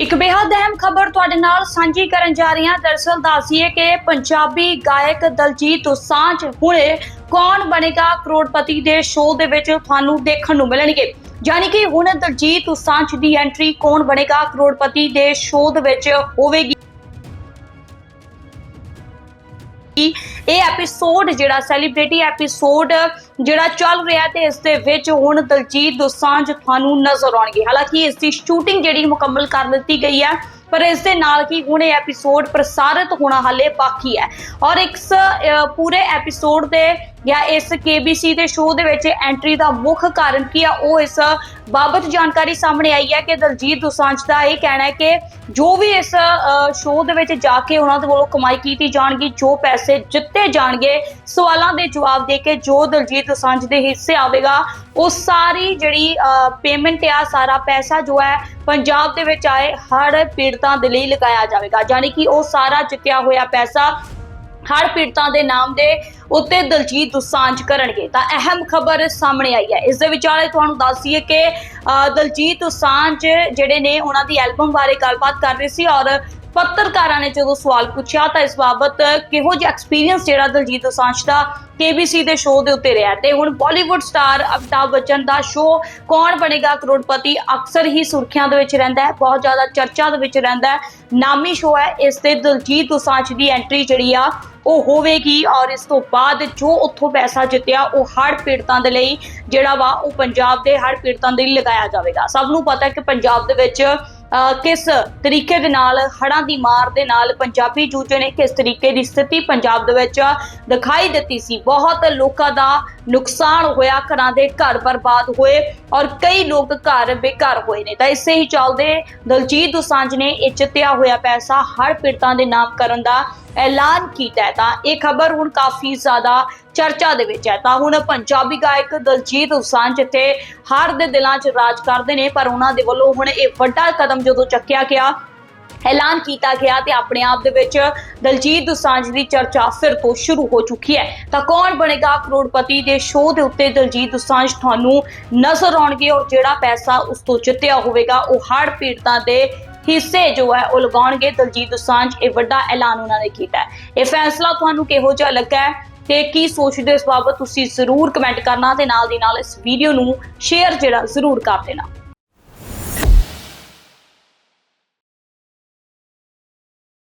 ਇੱਕ ਬੇहद ਅਹਿਮ ਖਬਰ ਤੁਹਾਡੇ ਨਾਲ ਸਾਂਝੀ ਕਰਨ ਜਾ ਰਹੀ ਹਾਂ। ਦਰਅਸਲ ਦੱਸੀਏ ਕਿ ਪੰਜਾਬੀ ਗਾਇਕ ਦਲਜੀਤ ਦੋਸਾਂਝ ਹੁਣੇ ਕੌਣ ਬਣੇਗਾ? ਕਰੋੜਪਤੀ ਦੇ ਸ਼ੋਅ ਦੇ ਵਿੱਚ ਤੁਹਾਨੂੰ ਦੇਖਣ ਨੂੰ ਮਿਲਣਗੇ। ਯਾਨੀ ਕਿ ਹੁਣ ਦਲਜੀਤ ਦੋਸਾਂਝ ਦੀ ਐਂਟਰੀ ਕੌਣ ਬਣੇਗਾ? ਕਰੋੜਪਤੀ ਦੇ ਸ਼ੋਅ ਦੇ ਵਿੱਚ ਹੋਵੇਗੀ। ਇਹ ਐਪੀਸੋਡ ਜਿਹੜਾ ਸੈਲੀਬ੍ਰਿਟੀ ਐਪੀਸੋਡ ਜਿਹੜਾ ਚੱਲ ਰਿਹਾ ਤੇ ਇਸ ਦੇ ਵਿੱਚ ਹੁਣ ਦਲਜੀਤ ਦੋਸਾਂਝ ਤੁਹਾਨੂੰ ਨਜ਼ਰ ਆਉਣਗੇ। ਹਾਲਾਂਕਿ ਇਸ ਦੀ ਸ਼ੂਟਿੰਗ ਜਿਹੜੀ ਮੁਕੰਮਲ ਕਰ ਦਿੱਤੀ ਗਈ ਹੈ, ਪਰ ਇਸ ਦੇ ਨਾਲ ਹੀ ਹੁਣ ਇਹ ਐਪੀਸੋਡ ਪ੍ਰਸਾਰਿਤ ਹੋਣਾ ਹਾਲੇ ਬਾਕੀ ਹੈ। ਔਰ ਇਸ ਪੂਰੇ ਐਪੀਸੋਡ ਦੇ ਜਾਂ ਇਸ KBC ਦੇ ਸ਼ੋਅ ਦੇ ਵਿੱਚ ਐਂਟਰੀ ਦਾ ਮੁੱਖ ਕਾਰਨ ਕੀ ਆ, ਉਹ ਇਸ ਬਾਬਤ ਜਾਣਕਾਰੀ ਸਾਹਮਣੇ ਆਈ ਹੈ ਕਿ ਦਲਜੀਤ ਦੋਸਾਂਝ ਦਾ ਇਹ ਕਹਿਣਾ ਹੈ ਕਿ ਜੋ ਵੀ ਇਸ ਸ਼ੋਅ ਦੇ ਵਿੱਚ ਜਾ ਕੇ ਉਹਨਾਂ ਦੇ ਵੱਲੋਂ ਕਮਾਈ ਕੀਤੀ ਜਾਣਗੀ, ਜੋ ਪੈਸੇ ਜਿੱਤੇ ਜਾਣਗੇ, ਸਵਾਲਾਂ ਦੇ ਜਵਾਬ ਦੇ ਕੇ ਜੋ ਦਲਜੀਤ ਦੋਸਾਂਝ ਦੇ ਹਿੱਸੇ ਆਵੇਗਾ, ਉਹ ਸਾਰੀ ਜਿਹੜੀ ਪੇਮੈਂਟ ਆ, ਸਾਰਾ ਪੈਸਾ ਜੋ ਹੈ ਪੰਜਾਬ ਦੇ ਵਿੱਚ ਆਏ ਹੜ ਪੀੜਤਾਂ ਦੇ ਲਈ ਲਗਾਇਆ ਜਾਵੇਗਾ। ਯਾਨੀ ਕਿ ਉਹ ਸਾਰਾ ਜਿੱਤਿਆ ਹੋਇਆ ਪੈਸਾ ਹਰ ਪੀੜਤਾਂ ਦੇ ਨਾਮ ਦੇ ਉੱਤੇ ਦਲਜੀਤ ਦੁਸਾਂਝ ਕਰਨਗੇ। ਤਾਂ ਅਹਿਮ ਖਬਰ ਸਾਹਮਣੇ ਆਈ ਹੈ। ਇਸ ਦੇ ਵਿਚਾਲੇ ਤੁਹਾਨੂੰ ਦੱਸ ਦਈਏ ਕਿ ਦਲਜੀਤ ਦੋਸਾਂਝ ਜਿਹੜੇ ਨੇ, ਉਹਨਾਂ ਦੀ ਐਲਬਮ ਬਾਰੇ ਗੱਲਬਾਤ ਕਰ ਰਹੇ ਸੀ ਔਰ ਪੱਤਰਕਾਰਾਂ ਨੇ ਜਦੋਂ ਸਵਾਲ ਪੁੱਛਿਆ ਤਾਂ ਇਸ ਬਾਬਤ ਕਿਹੋ ਜਿਹਾ ਐਕਸਪੀਰੀਅੰਸ ਜਿਹੜਾ ਦਲਜੀਤ ਦੋਸਾਂਝ ਦਾ KBC ਦੇ ਸ਼ੋਅ ਦੇ ਉੱਤੇ ਰਿਹਾ ਤੇ ਹੁਣ ਬਾਲੀਵੁੱਡ ਸਟਾਰ ਅਮਿਤਾਭ ਬੱਚਨ ਦਾ ਸ਼ੋਅ ਕੌਣ ਬਣੇਗਾ? ਕਰੋੜਪਤੀ ਅਕਸਰ ਹੀ ਸੁਰਖੀਆਂ ਦੇ ਵਿੱਚ ਰਹਿੰਦਾ ਹੈ। ਬਹੁਤ ਜ਼ਿਆਦਾ ਚਰਚਾ ਦੇ ਵਿੱਚ ਰਹਿੰਦਾ ਹੈ। ਨਾਮੀ ਸ਼ੋਅ ਹੈ। ਇਸ ਤੇ ਦਲਜੀਤ ਦੋਸਾਂਝ ਦੀ ਐਂਟਰੀ ਜਿਹੜੀ ਆ, ਉਹ ਹੋਵੇਗੀ ਔਰ ਇਸ ਤੋਂ ਬਾਅਦ ਜੋ ਉੱਥੋਂ ਪੈਸਾ ਜਿੱਤਿਆ, ਉਹ ਹੜ ਪੀੜਤਾਂ ਦੇ ਲਈ ਜਿਹੜਾ ਵਾ, ਉਹ ਪੰਜਾਬ ਦੇ ਹੜ ਪੀੜਤਾਂ ਦੇ ਲਈ ਲਗਾਇਆ ਜਾਵੇਗਾ। ਸਭ ਨੂੰ ਪਤਾ ਹੈ ਕਿ ਪੰਜਾਬ ਦੇ ਵਿੱਚ ਅਹ ਕਿਸ ਤਰੀਕੇ ਦੇ ਨਾਲ ਹੜਾਂ ਦੀ ਮਾਰ ਦੇ ਨਾਲ ਪੰਜਾਬੀ ਜੂਝੇ ਨੇ ਕਿਸ ਤਰੀਕੇ ਦੀ ਸਥਿਤੀ ਪੰਜਾਬ ਦੇ ਵਿੱਚ ਦਿਖਾਈ ਦਿੱਤੀ ਸੀ। ਬਹੁਤ ਲੋਕਾਂ ਦਾ ਨੁਕਸਾਨ ਹੋਇਆ, ਘਰਾਂ ਦੇ ਘਰ ਬਰਬਾਦ ਹੋਏ ਔਰ ਕਈ ਲੋਕ ਘਰ ਬੇਘਰ ਹੋਏ ਨੇ। ਤਾਂ ਇਸੇ ਹੀ ਚੱਲਦੇ ਦਲਜੀਤ ਦੋਸਾਂਝ ਨੇ ਇਹ ਚਿੱਤਿਆ ਹੋਇਆ ਪੈਸਾ ਹਰ ਪੀੜਤਾਂ ਦੇ ਨਾਮ ਕਰਨ ਦਾ ਐਲਾਨ ਕੀਤਾ ਹੈ। ਤਾਂ ਇਹ ਖਬਰ ਹੁਣ ਕਾਫੀ ਜ਼ਿਆਦਾ ਚਰਚਾ ਦੇ ਵਿੱਚ ਹੈ। ਤਾਂ ਹੁਣ ਪੰਜਾਬੀ ਗਾਇਕ ਦਲਜੀਤ ਦੋਸਾਂਝ ਜਿੱਥੇ ਹਰ ਦੇ ਦਿਲਾਂ 'ਚ ਰਾਜ ਕਰਦੇ ਨੇ, ਪਰ ਉਹਨਾਂ ਦੇ ਵੱਲੋਂ ਹੁਣ ਇਹ ਵੱਡਾ ਕਦਮ ਜਦੋਂ ਚੱਕਿਆ ਗਿਆ ਐਲਾਨ ਕੀਤਾ ਗਿਆ ਤੇ ਆਪਣੇ ਆਪ ਦੇ ਵਿੱਚ ਦਲਜੀਤ ਦੋਸਾਂਝ ਦੀ ਚਰਚਾ ਫਿਰ ਤੋਂ ਸ਼ੁਰੂ ਹੋ ਚੁੱਕੀ ਹੈ। ਤਾਂ ਕੌਣ ਬਣੇਗਾ ਕਰੋੜਪਤੀ ਦੇ ਸ਼ੋਅ ਦੇ ਉੱਤੇ ਦਲਜੀਤ ਦੋਸਾਂਝ ਤੁਹਾਨੂੰ ਨਜ਼ਰ ਆਉਣਗੇ ਔਰ ਜਿਹੜਾ ਪੈਸਾ ਉਸ ਤੋਂ ਜਿੱਤਿਆ ਹੋਵੇਗਾ, ਉਹ ਹੜ ਪੀੜਤਾਂ ਦੇ ਹਿੱਸੇ ਜੋ ਹੈ, ਉਹ ਲਗਾਉਣਗੇ। ਦਲਜੀਤ ਦੋਸਾਂਝ ਇਹ ਵੱਡਾ ਐਲਾਨ ਉਹਨਾਂ ਨੇ ਕੀਤਾ ਹੈ। ਇਹ ਫੈਸਲਾ ਤੁਹਾਨੂੰ ਕਿਹੋ ਜਿਹਾ ਲੱਗਾ ਹੈ ਤੇ ਕੀ ਸੋਚਦੇ ਹੋ ਇਸ ਬਾਬਤ ਤੁਸੀਂ ਜ਼ਰੂਰ ਕਮੈਂਟ ਕਰਨਾ ਤੇ ਨਾਲ ਦੀ ਨਾਲ ਇਸ ਵੀਡੀਓ ਨੂੰ ਸ਼ੇਅਰ ਜਿਹੜਾ ਜ਼ਰੂਰ ਕਰ ਦੇਣਾ।